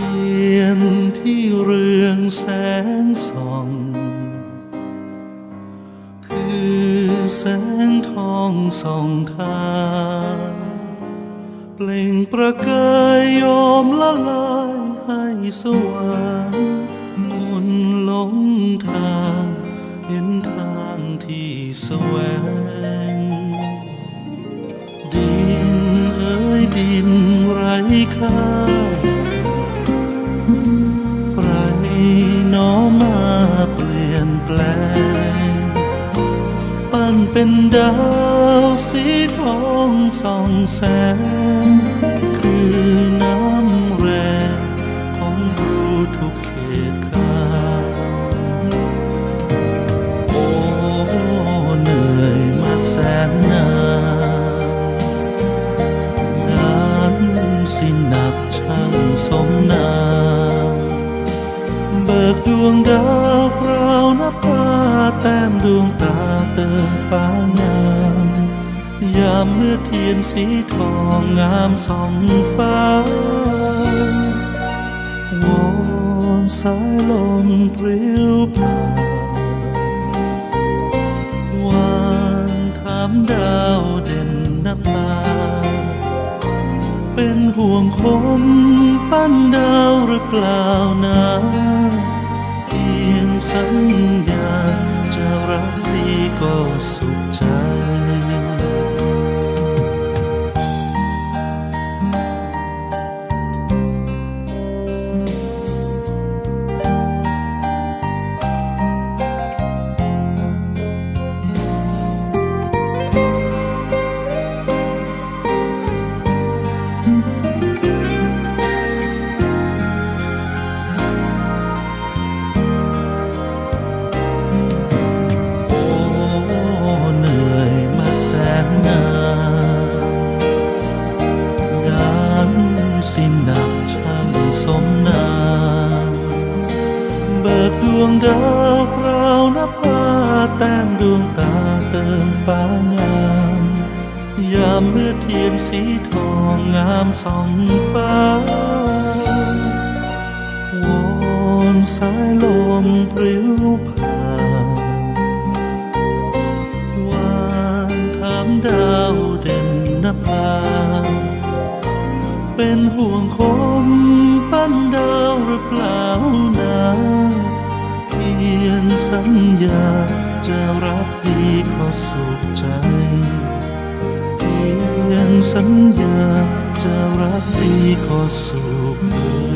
ทียนที่เรืองแสงส่อง คือแสงทองส่องทางเปล่งประกายโยมละลายให้สว่างมนหลงทางเห็นทางที่แสวง ดินเอ้ยดินไร้ค่า น้อมาเปลี่ยนแปลง ปั้นเป็นดาวสีทองส่องแสง วงดาวพราวนภาแต้มดวงตาเติมฟ้างาม ยามเมื่อเทียนสีทองงามสองฟ้าวอนสายลมปลิวผ่านวานถามดาวเด่นนภาเป็นห่วงคนปั้นดาวหรือเปล่านะ สัญญาจะรักดีก็สุขใจ งดาวพรานภาแต้มดวงตาเติมฟ้างาม ยามเมื่อเทียนสีทองงามส่องฟ้าวอนสายลมปลิวผ่านวานถามดาวเด่นนภาเป็นห่วงคน กดีขอสุขใจเพียงสัญญาจะรักดีขอสุขเอ่